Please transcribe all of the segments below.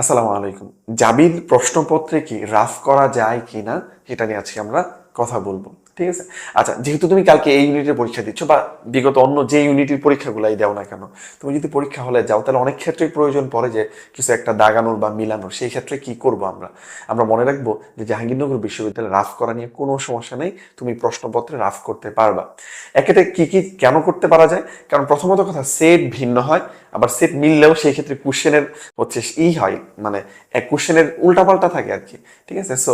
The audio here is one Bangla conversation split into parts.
আসসালামু আলাইকুম। জাবির প্রশ্নপত্রে কি রাফ করা যায় কি না সেটা নিয়ে আজকে আমরা কথা বলব, ঠিক আছে? আচ্ছা যেহেতু তুমি কালকে এই ইউনিটের পরীক্ষা দিচ্ছ বা বিগত অন্য যে ইউনিটের পরীক্ষাগুলাই দাও না কেন, তুমি যদি পরীক্ষা হলে যাও, তাহলে অনেক ক্ষেত্রেই প্রয়োজন পড়ে যে কিছু একটা দাগানোর বা মিলানোর। সেই ক্ষেত্রে কি করব আমরা? আমরা মনে রাখব যে জাহাঙ্গীরনগর বিশ্ববিদ্যালয়ে রাফ করা নিয়ে কোনো সমস্যা নেই, তুমি প্রশ্নপত্রে রাফ করতে পারবা। এক্ষেত্রে কি কি কেন করতে পারা যায়? কারণ প্রথমত কথা সেট ভিন্ন হয় আবার সেট মিললেও সেই ক্ষেত্রে কোশ্চেনের হচ্ছে ই হয় মানে এক কোশ্চেনের উল্টাপাল্টা থাকে আর কি, ঠিক আছে? সো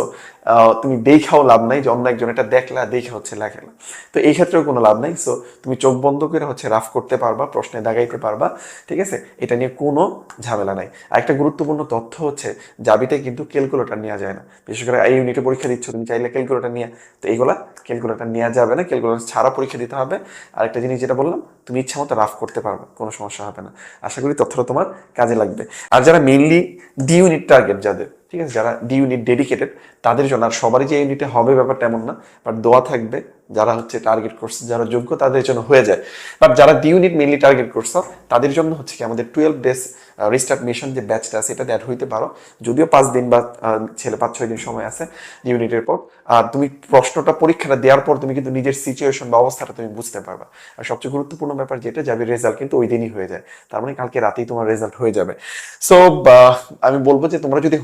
তুমি দেখাও লাভ নাই যে অন্য একজন এটা দেখলা, দেখে হচ্ছে লেখে তো এই ক্ষেত্রেও কোনো লাভ নাই। সো তুমি চোখ বন্ধ করে হচ্ছে রাফ করতে পারবা, প্রশ্নে দাগাইতে পারবা, ঠিক আছে? এটা নিয়ে কোনো ঝামেলা নাই। আর একটা গুরুত্বপূর্ণ তথ্য হচ্ছে জাবিতে কিন্তু ক্যালকুলেটর নেওয়া যায় না। বিশেষ করে এই ইউনিটে পরীক্ষা দিচ্ছ, তুমি চাইলে ক্যালকুলেটর নিয়ে, তো এইগুলা ক্যালকুলেটর নেওয়া যাবে না। ক্যালকুলেটর ছাড়া পরীক্ষা দিতে হবে। আর একটা জিনিস যেটা বললাম তুমি ইচ্ছা মতো রাফ করতে পারবে, কোনো সমস্যা হবে না। আশা করি তথ্যটা তোমার কাজে লাগবে। আর যারা মেনলি ডি ইউনিট টার্গেট যাদের, ঠিক আছে? যারা ডি ইউনিট ডেডিকেটেড তাদের জন্য আর সবারই যে ইউনিটে হবে ব্যাপারটা এমন না বাট দোয়া থাকবে যারা হচ্ছে টার্গেট করছে, যারা যোগ্য, তাদের জন্য হয়ে যায়। বাট যারা ডি ইউনিট মেইনলি টার্গেট করছ, তাদের জন্য হচ্ছে কি আমাদের টুয়েলভ ডেজ রিস্টার্ট মিশন যে ব্যাচটা আছে এটা অ্যাড হইতে পারো। যদিও পাঁচ দিন বা ছেলে পাঁচ ছয় দিন সময় আছে ইউনিটের পর। আর তুমি প্রশ্নটা পরীক্ষাটা দেওয়ার পর তুমি কিন্তু নিজের সিচুয়েশন বা অবস্থাটা তুমি বুঝতে পারবা। আর সবচেয়ে গুরুত্বপূর্ণ ব্যাপার যেটা যাবে রেজাল্ট কিন্তু ওই দিনই হয়ে যায়। তার মানে কালকে রাতেই তোমার রেজাল্ট হয়ে যাবে। সো আমি বলব যে তোমরা যদি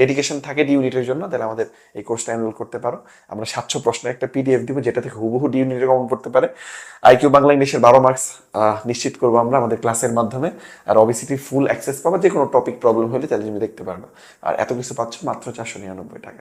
ডেডিকেশন থাকে ডি ইউনিটের জন্য, তাহলে আমাদের এই কোর্সটা এনরোল করতে পারো। আমরা সাতশো প্রশ্নের একটা পিডিএফ দিব, যেটা থেকে হুবহু ডি ইউনিটে কমন করতে পারে। আইকিউ বাংলা ইংলিশের বারো মার্কস নিশ্চিত করব আমরা আমাদের ক্লাসের মাধ্যমে। আর অবিসিটি ফুল অ্যাক্সেস পাবো যে কোনো টপিক প্রবলেম হলে তাহলে তুমি দেখতে পারবে। আর এত কিছু পাচ্ছ মাত্র চারশো নিরানব্বই টাকা।